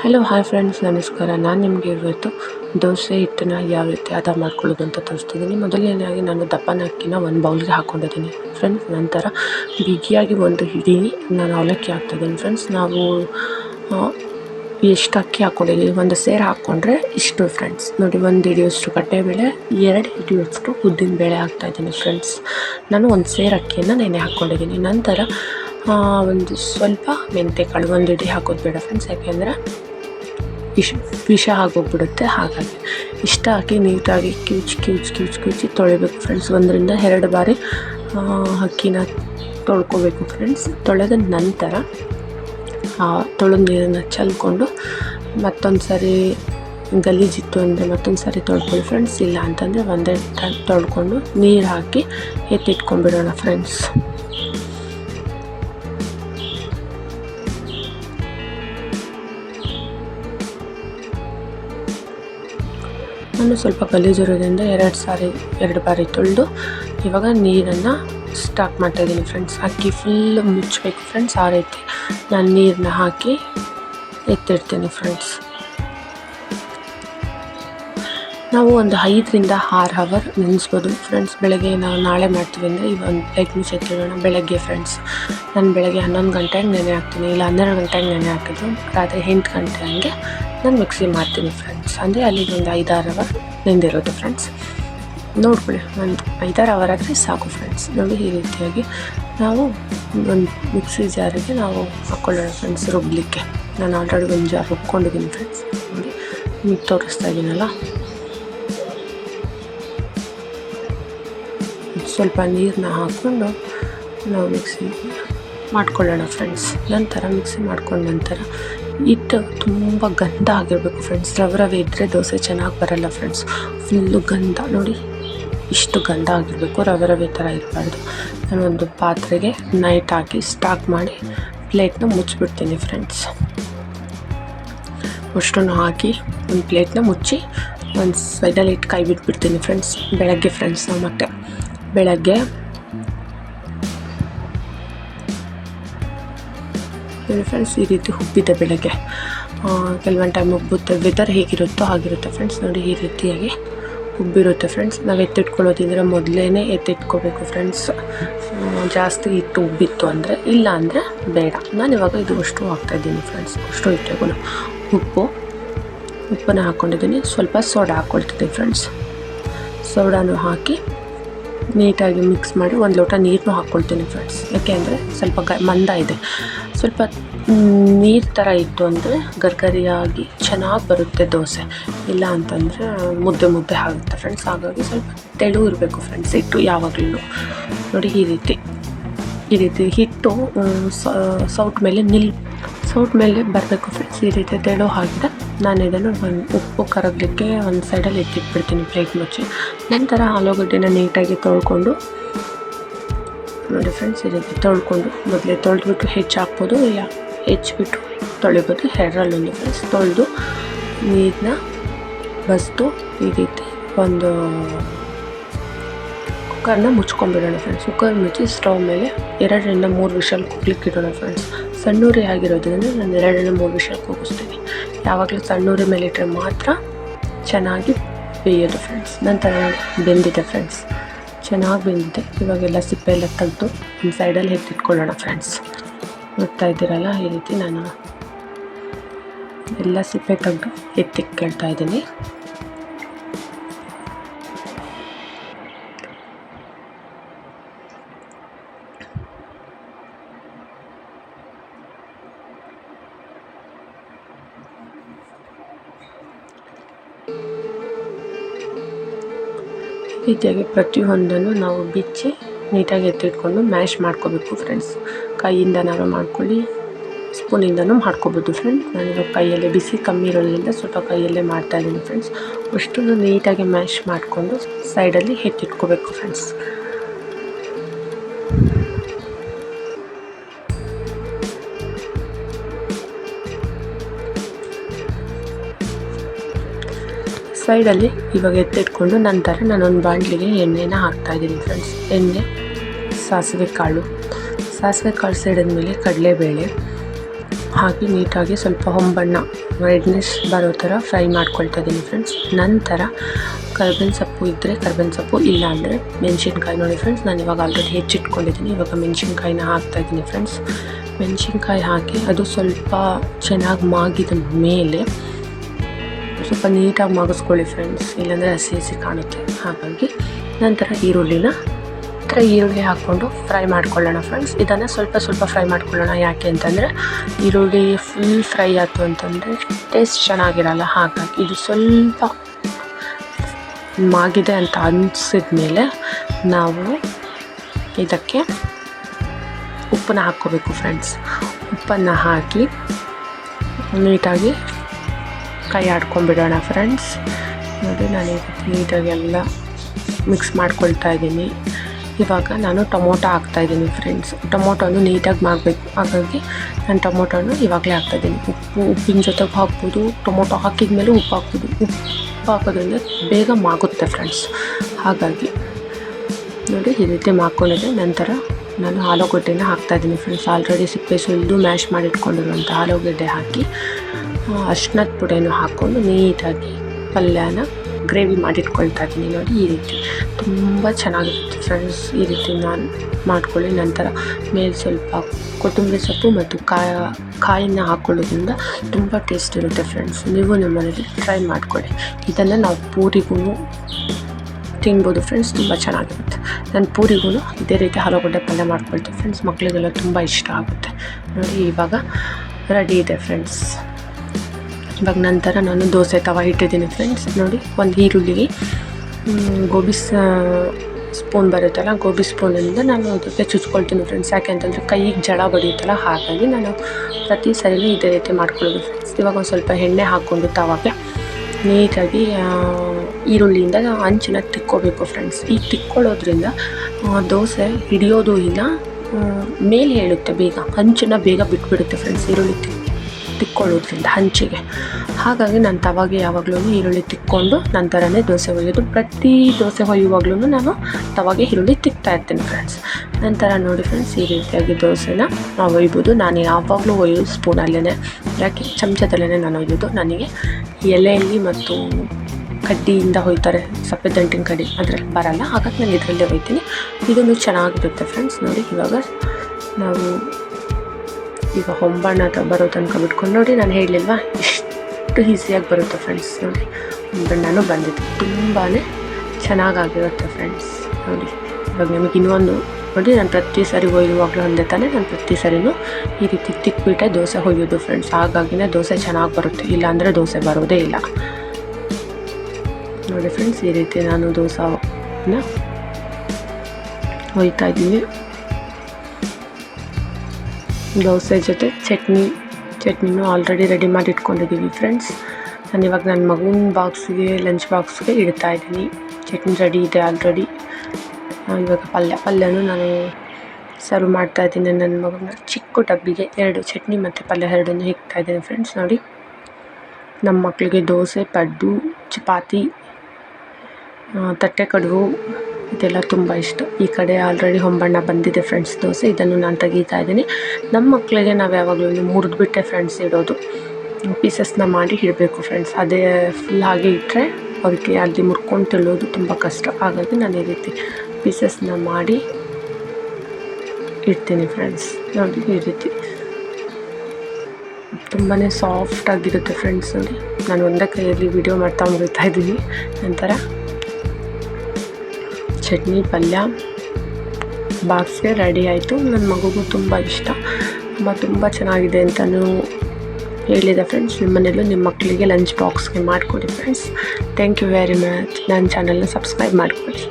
Hello hi friends ನಮಸ್ಕಾರ ನಾನು ನಿಮಗೆ ಇವತ್ತು ದೋಸೆ ಹಿಟ್ಟನ್ನ ಯಾವ ರೀತಿ ಹದ ಮಾಡ್ಕೊಳ್ಳೋದು ಅಂತ ತೋರಿಸ್ತಿದ್ದೀನಿ. ಮೊದಲನೇದಾಗಿ ನಾನು ದಪ್ಪನ ಅಕ್ಕಿನ ಒಂದು ಬೌಲ್ಗೆ ಹಾಕ್ಕೊಂಡಿದ್ದೀನಿ ಫ್ರೆಂಡ್ಸ್ ನಂತರ ಬಿಗಿಯಾಗಿ ಒಂದು ಹಿಡಿ ನಾನು ಅವಲಕ್ಕಿ ಹಾಕ್ತಿದ್ದೀನಿ. ಫ್ರೆಂಡ್ಸ್ ನಾವು ಎಷ್ಟು ಅಕ್ಕಿ ಹಾಕ್ಕೊಂಡಿದ್ದೀವಿ ಒಂದು ಸೇರು ಹಾಕ್ಕೊಂಡ್ರೆ ಇಷ್ಟು ಫ್ರೆಂಡ್ಸ್ ನೋಡಿ, ಒಂದು ಹಿಡಿಯೋಷ್ಟು ಬೇಳೆ, ಎರಡು ಹಿಡಿಯೋಷ್ಟು ಉದ್ದಿನ ಬೇಳೆ ಹಾಕ್ತಾಯಿದ್ದೀನಿ ಫ್ರೆಂಡ್ಸ್ ನಾನು ಒಂದು ಸೇರು ಅಕ್ಕಿಯನ್ನು ನೆನೆ ಹಾಕ್ಕೊಂಡಿದ್ದೀನಿ ನಂತರ ಒಂದು ಸ್ವಲ್ಪ ಮೆಂತೆ ಕಾಳು ಒಂದು ಹಿಡಿ ಹಾಕೋದು ಬೇಡ ಫ್ರೆಂಡ್ಸ್ ಯಾಕೆಂದರೆ ವಿಷ ವಿಷ ಆಗೋಗ್ಬಿಡುತ್ತೆ. ಹಾಗಾಗಿ ಇಷ್ಟ ಹಾಕಿ ನೀಟಾಗಿ ಕಿವುಚಿ ಕಿವುಚಿ ಕಿವುಚಿ ಕಿವುಚಿ ತೊಳಿಬೇಕು ಫ್ರೆಂಡ್ಸ್ ಒಂದರಿಂದ ಎರಡು ಬಾರಿ ಅಕ್ಕಿನ ತೊಳ್ಕೊಬೇಕು ಫ್ರೆಂಡ್ಸ್ ತೊಳೆದ ನಂತರ ತೊಳೆದ ನೀರನ್ನು ಚೆಲ್ಕೊಂಡು ಮತ್ತೊಂದು ಸಾರಿ ಗಲೀಜಿತ್ತು ಅಂದರೆ ಮತ್ತೊಂದು ಸಾರಿ ತೊಳ್ಕೊಳ್ಳಿ ಫ್ರೆಂಡ್ಸ್ ಇಲ್ಲ ಅಂತಂದರೆ ಒಂದೇ ತೊಳ್ಕೊಂಡು ನೀರು ಹಾಕಿ ಎತ್ತಿಟ್ಕೊಂಡ್ಬಿಡೋಣ ಫ್ರೆಂಡ್ಸ್ ನಾನು ಸ್ವಲ್ಪ ಗಲೀಜಿರೋದ್ರಿಂದ ಎರಡು ಸಾರಿ, ಎರಡು ಬಾರಿ ತೊಳೆದು ಇವಾಗ ನೀರನ್ನು ಸ್ಟಾಕ್ ಮಾಡ್ತಾಯಿದ್ದೀನಿ ಫ್ರೆಂಡ್ಸ್ ಅಕ್ಕಿ ಫುಲ್ ಮುಚ್ಚಬೇಕು ಫ್ರೆಂಡ್ಸ್ ಆ ರೀತಿ ನಾನು ನೀರನ್ನ ಹಾಕಿ ಎತ್ತಿಡ್ತೀನಿ ಫ್ರೆಂಡ್ಸ್ ನಾವು ಒಂದು ಐದರಿಂದ ಆರು ಹವರ್ ನೆನೆಸ್ಬೋದು. ಫ್ರೆಂಡ್ಸ್ ಬೆಳಗ್ಗೆ ನಾವು ನಾಳೆ ಮಾಡ್ತೀವಿ ಅಂದರೆ ಈ ಒಂದು ಪ್ಲೇಟ್ ಮುಚ್ಚಿಟ್ಟಿರೋಣ ಬೆಳಗ್ಗೆ ಫ್ರೆಂಡ್ಸ್ ನಾನು ಬೆಳಗ್ಗೆ ಹನ್ನೊಂದು ಗಂಟೆಗೆ ನೆನೆ ಹಾಕ್ತೀನಿ. ಇಲ್ಲ ಹನ್ನೆರಡು ಗಂಟೆಗೆ ನೆನೆ ಹಾಕಿದ್ರು ರಾತ್ರಿ ಎಂಟು ಗಂಟೆ ಹಂಗೆ ನಾನು ಮಿಕ್ಸಿ ಮಾಡ್ತೀನಿ ಫ್ರೆಂಡ್ಸ್ ಅಂದರೆ ಅಲ್ಲಿಗೆ ಒಂದು ಐದಾರು ಅವರ್ ನೆಂದಿರೋದು ಫ್ರೆಂಡ್ಸ್ ನೋಡ್ಕೊಳ್ಳಿ, ಒಂದು ಐದಾರು ಅವರ್ ಆದರೆ ಸಾಕು ಫ್ರೆಂಡ್ಸ್ ನೋಡಿ ಈ ರೀತಿಯಾಗಿ ನಾವು ಒಂದು ಮಿಕ್ಸಿ ಜಾರಿಗೆ ನಾವು ಹಾಕ್ಕೊಳ್ಳೋಣ ಫ್ರೆಂಡ್ಸ್ ರುಬ್ಬಲಿಕ್ಕೆ ನಾನು ಆಲ್ರೆಡಿ ಒಂದು ಜಾರ್ ರುಬ್ಕೊಂಡಿದ್ದೀನಿ ಫ್ರೆಂಡ್ಸ್ ನೋಡಿ ತೋರಿಸ್ತಾ ಇದ್ದೀನಲ್ಲ ಸ್ವಲ್ಪ ನೀರನ್ನ ಹಾಕ್ಕೊಂಡು ನಾವು ಮಿಕ್ಸಿ ಮಾಡ್ಕೊಳ್ಳೋಣ ಫ್ರೆಂಡ್ಸ್ ನಂತರ ಮಿಕ್ಸಿ ಮಾಡ್ಕೊಂಡ ನಂತರ ಹಿಟ್ಟು ತುಂಬ ಗಂಧ ಆಗಿರಬೇಕು ಫ್ರೆಂಡ್ಸ್ ರವೆ ರವೆ ಇದ್ದರೆ ದೋಸೆ ಚೆನ್ನಾಗಿ ಬರಲ್ಲ ಫ್ರೆಂಡ್ಸ್ ಫುಲ್ಲು ಗಂಧ. ನೋಡಿ, ಇಷ್ಟು ಗಂಧ ಆಗಿರಬೇಕು. ರವೆ ರವೆ ಥರ ಇರಬಾರ್ದು. ನಾನೊಂದು ಪಾತ್ರೆಗೆ ನೈಟ್ ಹಾಕಿ ಸ್ಟಾಕ್ ಮಾಡಿ ಪ್ಲೇಟ್ನ ಮುಚ್ಚಿಬಿಡ್ತೀನಿ ಫ್ರೆಂಡ್ಸ್ ಅಷ್ಟನ್ನು ಹಾಕಿ ಒಂದು ಪ್ಲೇಟ್ನ ಮುಚ್ಚಿ ಒಂದು ಸೈಡಲ್ಲಿ ಇಟ್ಟು ಕೈ ಬಿಟ್ಬಿಡ್ತೀನಿ ಫ್ರೆಂಡ್ಸ್ ಬೆಳಗ್ಗೆ ಫ್ರೆಂಡ್ಸ್ ನಾವು ಮತ್ತೆ. ಬೆಳಗ್ಗೆ ಫ್ರೆಂಡ್ಸ್ ಈ ರೀತಿ ಉಬ್ಬಿದೆ ಬೆಳಗ್ಗೆ. ಕೆಲವೊಂದು ಟೈಮ್ ಉಬ್ಬುತ್ತೆ. ವೆದರ್ ಹೇಗಿರುತ್ತೋ ಹಾಗಿರುತ್ತೆ ಫ್ರೆಂಡ್ಸ್ ನೋಡಿ ಈ ರೀತಿಯಾಗಿ ಉಬ್ಬಿರುತ್ತೆ ಫ್ರೆಂಡ್ಸ್ ನಾವು ಎತ್ತಿಟ್ಕೊಳ್ಳೋದಿದ್ರೆ ಮೊದಲೇ ಎತ್ತಿಟ್ಕೋಬೇಕು ಫ್ರೆಂಡ್ಸ್ ಜಾಸ್ತಿ ಇಟ್ಟು ಉಬ್ಬಿತ್ತು ಅಂದರೆ, ಇಲ್ಲ ಅಂದರೆ ಬೇಡ. ನಾನು ಇವಾಗ ಇದು ಅಷ್ಟು ಹಾಕ್ತಾಯಿದ್ದೀನಿ ಫ್ರೆಂಡ್ಸ್ ಅಷ್ಟು ಇಟ್ಟೆಗೂ ಉಪ್ಪು ಉಪ್ಪನ್ನು ಹಾಕ್ಕೊಂಡಿದ್ದೀನಿ ಸ್ವಲ್ಪ ಸೋಡಾ ಹಾಕ್ಕೊಳ್ತಿದ್ದೀನಿ ಫ್ರೆಂಡ್ಸ್ ಸೋಡಾನು ಹಾಕಿ ನೀಟಾಗಿ ಮಿಕ್ಸ್ ಮಾಡಿ ಒಂದು ಲೋಟ ನೀರನ್ನು ಹಾಕ್ಕೊಳ್ತೀನಿ ಫ್ರೆಂಡ್ಸ್ ಯಾಕೆಂದರೆ ಸ್ವಲ್ಪ ಗ ಮಂದ ಇದೆ. ಸ್ವಲ್ಪ ನೀರು ಥರ ಇತ್ತು ಅಂದರೆ ಗರ್ಗರಿಯಾಗಿ ಚೆನ್ನಾಗಿ ಬರುತ್ತೆ ದೋಸೆ. ಇಲ್ಲ ಅಂತಂದರೆ ಮುದ್ದೆ ಮುದ್ದೆ ಆಗುತ್ತೆ ಫ್ರೆಂಡ್ಸ್ ಹಾಗಾಗಿ ಸ್ವಲ್ಪ ತೆಳು ಇರಬೇಕು ಫ್ರೆಂಡ್ಸ್ ಹಿಟ್ಟು ಯಾವಾಗಲೂ. ನೋಡಿ ಈ ರೀತಿ ಈ ರೀತಿ ಹಿಟ್ಟು ಸೌಟ್ ಮೇಲೆ ನಿಲ್ ಸೌಟ್ ಮೇಲೆ ಬರಬೇಕು ಫ್ರೆಂಡ್ಸ್ ಈ ರೀತಿ ತೆಳು ಹಾಕಿದೆ ನಾನು ಇದನ್ನು ಒಂದು ಉಪ್ಪು ಕರಗಲಿಕ್ಕೆ ಒಂದು ಸೈಡಲ್ಲಿ ಎತ್ತಿಟ್ಬಿಡ್ತೀನಿ ಪ್ಲೇಟ್ ಮುಚ್ಚಿ. ನಂತರ ಆಲೂಗಡ್ಡೆನ ನೀಟಾಗಿ ತೊಳ್ಕೊಂಡು, ನೋಡಿ ಫ್ರೆಂಡ್ಸ್ ಈ ರೀತಿ ತೊಳ್ಕೊಂಡು ಮೊದಲೇ ತೊಳೆದ್ಬಿಟ್ಟು ಹೆಚ್ಚು ಹಾಕ್ಬೋದು, ಇಲ್ಲ ಹೆಚ್ಚಿಬಿಟ್ಟು ತೊಳಿಬೋದು, ಎರಡರಲ್ಲೊಂದು ಫ್ರೆಂಡ್ಸ್ ತೊಳೆದು ನೀರನ್ನ ಬಸ್ದು ಈ ರೀತಿ ಒಂದು ಕುಕ್ಕರ್ನ ಮುಚ್ಕೊಂಡ್ಬಿಡೋಣ ಫ್ರೆಂಡ್ಸ್ ಕುಕ್ಕರ್ ಮುಚ್ಚಿ ಸ್ಟವ್ ಮೇಲೆ ಎರಡರಿಂದ ಮೂರು ವಿಷಲ್ ಕುಕ್ಲಿಕ್ಕಿಡೋಣ ಫ್ರೆಂಡ್ಸ್ ಸಣ್ಣೂರಿ ಆಗಿರೋದ್ರಿಂದ ನಾನು ಎರಡನ್ನು ಮೂರು ವಿಷಲ್ ಕೂಗಿಸ್ತೀನಿ ಯಾವಾಗಲೂ ಸಣ್ಣೂರಿ ಮೇಲೆ ಇಟ್ಟರೆ ಮಾತ್ರ ಚೆನ್ನಾಗಿ ಬೇಯೋದು ಫ್ರೆಂಡ್ಸ್ ನಂತರ ಬೆಂದಿದೆ ಫ್ರೆಂಡ್ಸ್ ಚೆನ್ನಾಗಿ ಬೆಂದಿದೆ. ಇವಾಗೆಲ್ಲ ಸಿಪ್ಪೆ ಎಲ್ಲ ತೆಗೆದು ಒಂದು ಸೈಡಲ್ಲಿ ಎತ್ತಿಟ್ಕೊಳ್ಳೋಣ ಫ್ರೆಂಡ್ಸ್ ನೋಡ್ತಾ ಇದ್ದೀರಲ್ಲ, ಈ ರೀತಿ ನಾನು ಎಲ್ಲ ಸಿಪ್ಪೆ ತೆಗೆದು ಎತ್ತಿಟ್ಕೊಳ್ತಾ ಇದ್ದೀನಿ. ರೀತಿಯಾಗಿ ಪ್ರತಿಯೊಂದನ್ನು ನಾವು ಬಿಚ್ಚಿ ನೀಟಾಗಿ ಎತ್ತಿಟ್ಕೊಂಡು ಮ್ಯಾಶ್ ಮಾಡ್ಕೋಬೇಕು ಫ್ರೆಂಡ್ಸ್ ಕೈಯಿಂದನಾರು ಮಾಡ್ಕೊಳ್ಳಿ ಸ್ಪೂನಿಂದನೂ ಮಾಡ್ಕೋಬೋದು ಫ್ರೆಂಡ್ಸ್ ನಾನು ಕೈಯಲ್ಲೇ ಬಿಸಿ, ಕಮ್ಮಿ ಇರೋದ್ರಿಂದ ಸ್ವಲ್ಪ ಕೈಯಲ್ಲೇ ಮಾಡ್ತಾಯಿದ್ದೀನಿ ಫ್ರೆಂಡ್ಸ್ ಅಷ್ಟನ್ನು ನೀಟಾಗಿ ಮ್ಯಾಶ್ ಮಾಡಿಕೊಂಡು ಸೈಡಲ್ಲಿ ಎತ್ತಿಟ್ಕೋಬೇಕು ಫ್ರೆಂಡ್ಸ್ ಸೈಡಲ್ಲಿ ಇವಾಗ ಎತ್ತಿಟ್ಕೊಂಡು ನಂತರ ನಾನೊಂದು ಬಾಣಲಿಗೆ ಎಣ್ಣೆನ ಹಾಕ್ತಾಯಿದ್ದೀನಿ ಫ್ರೆಂಡ್ಸ್ ಎಣ್ಣೆ, ಸಾಸಿವೆ ಕಾಳು. ಸಾಸಿವೆ ಕಾಳು ಸಿಡಿದ್ಮೇಲೆ ಕಡಲೆಬೇಳೆ ಹಾಕಿ ನೀಟಾಗಿ ಸ್ವಲ್ಪ ಹೊಂಬಣ್ಣ ರೆಡ್ನೆಸ್ ಬರೋ ಥರ ಫ್ರೈ ಮಾಡ್ಕೊಳ್ತಾ ಇದ್ದೀನಿ ಫ್ರೆಂಡ್ಸ್ ನಂತರ ಕರ್ಬೇವಿನ ಸೊಪ್ಪು ಇದ್ದರೆ ಕರ್ಬೇವಿನ ಸೊಪ್ಪು, ಇಲ್ಲ ಅಂದರೆ ಮೆಣಸಿನ್ಕಾಯಿ. ನೋಡಿ ಫ್ರೆಂಡ್ಸ್ ನಾನು ಇವಾಗ ಆಲ್ರೆಡಿ ಹೆಚ್ಚಿಟ್ಕೊಂಡಿದ್ದೀನಿ. ಇವಾಗ ಮೆಣಸಿನ್ಕಾಯಿನ ಹಾಕ್ತಾ ಇದ್ದೀನಿ ಫ್ರೆಂಡ್ಸ್ ಮೆಣಸಿನ್ಕಾಯಿ ಹಾಕಿ ಅದು ಸ್ವಲ್ಪ ಚೆನ್ನಾಗಿ ಮಾಗಿದ ಮೇಲೆ ಸ್ವಲ್ಪ ನೀಟಾಗಿ ಮಗಸ್ಕೊಳ್ಳಿ ಫ್ರೆಂಡ್ಸ್ ಇಲ್ಲಾಂದರೆ ಹಸಿ ಹಸಿ ಕಾಣುತ್ತೆ. ಹಾಗಾಗಿ ನಂತರ ಈರುಳ್ಳಿನ ಥರ ಈರುಳ್ಳಿ ಹಾಕ್ಕೊಂಡು ಫ್ರೈ ಮಾಡ್ಕೊಳ್ಳೋಣ ಫ್ರೆಂಡ್ಸ್ ಇದನ್ನು ಸ್ವಲ್ಪ ಸ್ವಲ್ಪ ಫ್ರೈ ಮಾಡ್ಕೊಳ್ಳೋಣ. ಯಾಕೆ ಅಂತಂದರೆ ಈರುಳ್ಳಿ ಫುಲ್ ಫ್ರೈ ಆಯಿತು ಅಂತಂದರೆ ಟೇಸ್ಟ್ ಚೆನ್ನಾಗಿರಲ್ಲ. ಹಾಗಾಗಿ ಇದು ಸ್ವಲ್ಪ ಮಾಗಿದೆ ಅಂತ ಅನಿಸಿದ ಮೇಲೆ ನಾವು ಇದಕ್ಕೆ ಉಪ್ಪನ್ನ ಹಾಕ್ಕೋಬೇಕು ಫ್ರೆಂಡ್ಸ್ ಉಪ್ಪನ್ನು ಹಾಕಿ ನೀಟಾಗಿ ಕೈ ಆಡ್ಕೊಂಬಿಡೋಣ ಫ್ರೆಂಡ್ಸ್ ನೋಡಿ, ನಾನು ನೀಟಾಗಿ ಎಲ್ಲ ಮಿಕ್ಸ್ ಮಾಡ್ಕೊಳ್ತಾ ಇದ್ದೀನಿ. ಇವಾಗ ನಾನು ಟೊಮೊಟೊ ಹಾಕ್ತಾಯಿದ್ದೀನಿ ಫ್ರೆಂಡ್ಸ್ ಟೊಮೊಟೊನು ನೀಟಾಗಿ ಮಾಡಬೇಕು. ಹಾಗಾಗಿ ನಾನು ಟೊಮೊಟೊನು ಇವಾಗಲೇ ಹಾಕ್ತಾಯಿದ್ದೀನಿ ಉಪ್ಪು, ಉಪ್ಪಿನ ಜೊತೆಗೆ ಹಾಕ್ಬೋದು. ಟೊಮೊಟೊ ಹಾಕಿದ ಮೇಲೆ ಉಪ್ಪು ಹಾಕ್ಬೋದು. ಉಪ್ಪು ಹಾಕೋದ್ರಿಂದ ಬೇಗ ಮಾಗುತ್ತೆ ಫ್ರೆಂಡ್ಸ್ ಹಾಗಾಗಿ ನೋಡಿ, ಈ ರೀತಿ ಮಾಡ್ಕೊಂಡಿದ್ದೆ ನಂತರ ನಾನು ಆಲೂಗಡ್ಡೆನ ಹಾಕ್ತಾಯಿದ್ದೀನಿ ಫ್ರೆಂಡ್ಸ್ ಆಲ್ರೆಡಿ ಸಿಪ್ಪೆ ಸುಲಿದು ಮ್ಯಾಶ್ ಮಾಡಿಟ್ಕೊಂಡಿರುವಂಥ ಆಲೂಗಡ್ಡೆ ಹಾಕಿ. ಅರ್ಶಿನದ ಪುಡಿಯನ್ನು ಹಾಕ್ಕೊಂಡು ನೀಟಾಗಿ ಪಲ್ಯನ ಗ್ರೇವಿ ಮಾಡಿಟ್ಕೊಳ್ತಾ ಇದ್ದೀನಿ ನೋಡಿ ಈ ರೀತಿ. ತುಂಬ ಚೆನ್ನಾಗಿರುತ್ತೆ ಫ್ರೆಂಡ್ಸ್ ಈ ರೀತಿ ನಾನು ಮಾಡ್ಕೊಳ್ಳಿ. ನಂತರ ಮೇಲೆ ಸ್ವಲ್ಪ ಕೊತ್ತಂಬರಿ ಸೊಪ್ಪು ಮತ್ತು ಕಾಯ ಕಾಯಿನ ಹಾಕ್ಕೊಳ್ಳೋದ್ರಿಂದ ತುಂಬ ಟೇಸ್ಟ್ ಇರುತ್ತೆ ಫ್ರೆಂಡ್ಸ್ ನೀವು ನಿಮ್ಮ ಮನೇಲಿ ಟ್ರೈ ಮಾಡಿಕೊಳ್ಳಿ. ಇದನ್ನು ನಾವು ಪೂರಿಗೂ ತಿನ್ಬೋದು ಫ್ರೆಂಡ್ಸ್ ತುಂಬ ಚೆನ್ನಾಗಿರುತ್ತೆ. ನಾನು ಪೂರಿಗೂ ಇದೇ ರೀತಿ ಆಲೂಗಡ್ಡೆ ಪಲ್ಯ ಮಾಡ್ಕೊಳ್ತೀನಿ ಫ್ರೆಂಡ್ಸ್ ಮಕ್ಕಳಿಗೆಲ್ಲ ತುಂಬ ಇಷ್ಟ ಆಗುತ್ತೆ. ನೋಡಿ ಇವಾಗ ರೆಡಿ ಇದೆ ಫ್ರೆಂಡ್ಸ್ ಇವಾಗ ನಂತರ ನಾನು ದೋಸೆ ತವ ಇಟ್ಟಿದ್ದೀನಿ ಫ್ರೆಂಡ್ಸ್ ನೋಡಿ, ಒಂದು ಈರುಳ್ಳಿಗೆ ಗೋಬಿ ಸ್ಪೂನ್ ಬರುತ್ತಲ್ಲ, ಗೋಬಿ ಸ್ಪೂನಿಂದ ನಾನು ಅದಕ್ಕೆ ಚುಚ್ಕೊಳ್ತೀನಿ ಫ್ರೆಂಡ್ಸ್ ಯಾಕೆ ಅಂತಂದರೆ ಕೈಗೆ ಜಳ ಬಡಿಯುತ್ತಲ್ಲ, ಹಾಗಾಗಿ ನಾನು ಪ್ರತಿ ಸರಿನೂ ಇದೇ ರೀತಿ ಮಾಡ್ಕೊಳ್ಳೋದು ಫ್ರೆಂಡ್ಸ್ ಇವಾಗ ಒಂದು ಸ್ವಲ್ಪ ಎಣ್ಣೆ ಹಾಕ್ಕೊಂಡು ತವಾಗೆ ನೀಟಾಗಿ ಈರುಳ್ಳಿಯಿಂದ ಹಂಚನ್ನ ತಿಕ್ಕೋಬೇಕು ಫ್ರೆಂಡ್ಸ್ ಈ ತಿಕ್ಕೊಳ್ಳೋದ್ರಿಂದ ದೋಸೆ ಹಿಡಿಯೋದು ಇಲ್ಲ ಮೇಲೆ ಹೇಳುತ್ತೆ ಬೇಗ ಹಂಚನ್ನು ಬೇಗ ಬಿಟ್ಬಿಡುತ್ತೆ ಫ್ರೆಂಡ್ಸ್ ಈರುಳ್ಳಿ ತಿಕ್ಕೊಳ್ಳೋದ್ರಿಂದ ಹಂಚಿಗೆ. ಹಾಗಾಗಿ ನಾನು ತವಾಗೆ ಯಾವಾಗಲೂ ಈರುಳ್ಳಿ ತಿಕ್ಕೊಂಡು ನಂತರನೇ ದೋಸೆ ಹೊಯ್ಯೋದು ಪ್ರತಿ ದೋಸೆ ಹೊಯ್ಯುವಾಗ್ಲೂ ನಾನು ತವಾಗೆ ಈರುಳ್ಳಿ ತಿಕ್ತಾ ಇರ್ತೀನಿ ಫ್ರೆಂಡ್ಸ್ ನಂತರ ನೋಡಿ ಫ್ರೆಂಡ್ಸ್ ಈ ರೀತಿಯಾಗಿ ದೋಸೆನ ನಾವು ಒಯ್ಬೋದು. ನಾನು ಯಾವಾಗಲೂ ಒಯ್ಯೋದು ಸ್ಪೂನಲ್ಲೇ ಯಾಕೆ ಚಮಚದಲ್ಲೇ ನಾನು ಒಯ್ಯೋದು. ನನಗೆ ಎಲೆಯಲ್ಲಿ ಮತ್ತು ಕಡ್ಡಿಯಿಂದ ಹೊಯ್ತಾರೆ ಸಪ್ಪೆ ದಂಟಿನ ಕಡ್ಡಿ ಅದರಲ್ಲಿ ಬರಲ್ಲ. ಹಾಗಾಗಿ ನಾನು ಇದರಲ್ಲೇ ಒಯ್ತೀನಿ. ಇದೊಂದು ಚೆನ್ನಾಗಿರುತ್ತೆ ಫ್ರೆಂಡ್ಸ್ ನೋಡಿ ಇವಾಗ ನಾವು ಈಗ ಹೊಂಬಣ್ಣ ಬರೋ ತನಕ ಬಿಟ್ಕೊಂಡು ನೋಡಿ, ನಾನು ಹೇಳಲಿಲ್ವಾ ಇಷ್ಟು ಈಸಿಯಾಗಿ ಬರುತ್ತೆ ಫ್ರೆಂಡ್ಸ್ ನೋಡಿ. ಹೊಂಬಣ್ಣನೂ ಬಂದಿತ್ತು. ತುಂಬಾ ಚೆನ್ನಾಗಾಗಿರುತ್ತೆ ಫ್ರೆಂಡ್ಸ್ ನೋಡಿ. ಇವಾಗ ನಿಮಗೆ ಇನ್ನೊಂದು ನೋಡಿ, ನಾನು ಪ್ರತಿ ಸರಿ ಹೊಯ್ಯುವಾಗಲೂ ಒಂದೇ ತಾನೇ ನಾನು ಪ್ರತಿ ಸರಿನೂ ಈ ರೀತಿ ತಿಕ್ಬಿಟ್ಟೆ ದೋಸೆ ಹೊಯ್ಯೋದು ಫ್ರೆಂಡ್ಸ್ ಹಾಗಾಗಿನೇ ದೋಸೆ ಚೆನ್ನಾಗಿ ಬರುತ್ತೆ. ಇಲ್ಲಾಂದರೆ ದೋಸೆ ಬರೋದೇ ಇಲ್ಲ. ನೋಡಿ ಫ್ರೆಂಡ್ಸ್ ಈ ರೀತಿ ನಾನು ದೋಸೆನ ಹೊಯ್ತಾ ಇದ್ದೀನಿ. ದೋಸೆ ಜೊತೆ ಚಟ್ನಿ, ಚಟ್ನಿನೂ ಆಲ್ರೆಡಿ ರೆಡಿ ಮಾಡಿ ಇಟ್ಕೊಂಡಿದ್ದೀವಿ ಫ್ರೆಂಡ್ಸ್ ನಾನು ಇವಾಗ ನನ್ನ ಮಗುನ ಬಾಕ್ಸ್ಗೆ ಲಂಚ್ ಬಾಕ್ಸ್ಗೆ ಇಡ್ತಾ ಇದ್ದೀನಿ. ಚಟ್ನಿ ರೆಡಿ ಇದೆ ಆಲ್ರೆಡಿ ಇವಾಗ ಪಲ್ಯ, ಪಲ್ಯನೂ ನಾನು ಸರ್ವ್ ಮಾಡ್ತಾ ಇದ್ದೀನಿ ನನ್ನ ಮಗನ. ಚಿಕ್ಕ ಡಬ್ಬಿಗೆ ಎರಡು, ಚಟ್ನಿ ಮತ್ತು ಪಲ್ಯ ಎರಡನ್ನು ಇಕ್ತಾ ಇದ್ದೀನಿ ಫ್ರೆಂಡ್ಸ್ ನೋಡಿ. ನಮ್ಮ ಮಕ್ಕಳಿಗೆ ದೋಸೆ, ಪಡ್ಡು, ಚಪಾತಿ ತಟ್ಟೆ ಕಡುಬು ಇದೆಲ್ಲ ತುಂಬ ಇಷ್ಟ. ಈ ಕಡೆ ಆಲ್ರೆಡಿ ಹೊಂಬಣ್ಣ ಬಂದಿದೆ ಫ್ರೆಂಡ್ಸ್ ದೋಸೆ. ಇದನ್ನು ನಾನು ತೆಗೀತಾ ಇದ್ದೀನಿ. ನಮ್ಮ ಮಕ್ಕಳಿಗೆ ನಾವು ಯಾವಾಗಲೂ ಮುರಿದ್ಬಿಟ್ಟೆ ಫ್ರೆಂಡ್ಸ್ ಇಡೋದು. ಪೀಸಸ್ನ ಮಾಡಿ ಇಡಬೇಕು ಫ್ರೆಂಡ್ಸ್ ಅದೇ ಫುಲ್ ಆಗಿ ಇಟ್ಟರೆ ಅವ್ರಿಗೆ ಅಲ್ಲಿ ಮುರ್ಕೊಂಡು ತಿಳೋದು ತುಂಬ ಕಷ್ಟ. ಹಾಗಾಗಿ ನಾನು ಈ ರೀತಿ ಪೀಸಸ್ನ ಮಾಡಿ ಇಡ್ತೀನಿ ಫ್ರೆಂಡ್ಸ್ ನೋಡಿ ಈ ರೀತಿ. ತುಂಬಾ ಸಾಫ್ಟಾಗಿರುತ್ತೆ ಫ್ರೆಂಡ್ಸ್ ನೋಡಿ ನಾನು ಒಂದೇ ಕೈಯಲ್ಲಿ ವಿಡಿಯೋ ಮಾಡ್ತಾ ಮುಗಿತಾ ಇದ್ದೀನಿ. ನಂತರ ಚಟ್ನಿ, ಪಲ್ಯ, ಬಾಕ್ಸ್ಗೆ ರೆಡಿ ಆಯಿತು. ನನ್ನ ಮಗುಗೂ ತುಂಬ ಇಷ್ಟ. ಅಮ್ಮ ತುಂಬ ಚೆನ್ನಾಗಿದೆ ಅಂತಲೂ ಹೇಳಿದೆ ಫ್ರೆಂಡ್ಸ್ ನಿಮ್ಮ ಮನೆಯಲ್ಲೂ ನಿಮ್ಮ ಮಕ್ಕಳಿಗೆ ಲಂಚ್ ಬಾಕ್ಸ್ಗೆ ಮಾಡಿಕೊಡಿ friends thank you very much ನನ್ನ ಚಾನಲ್ನ ಸಬ್ಸ್ಕ್ರೈಬ್ ಮಾಡಿಕೊಡಿ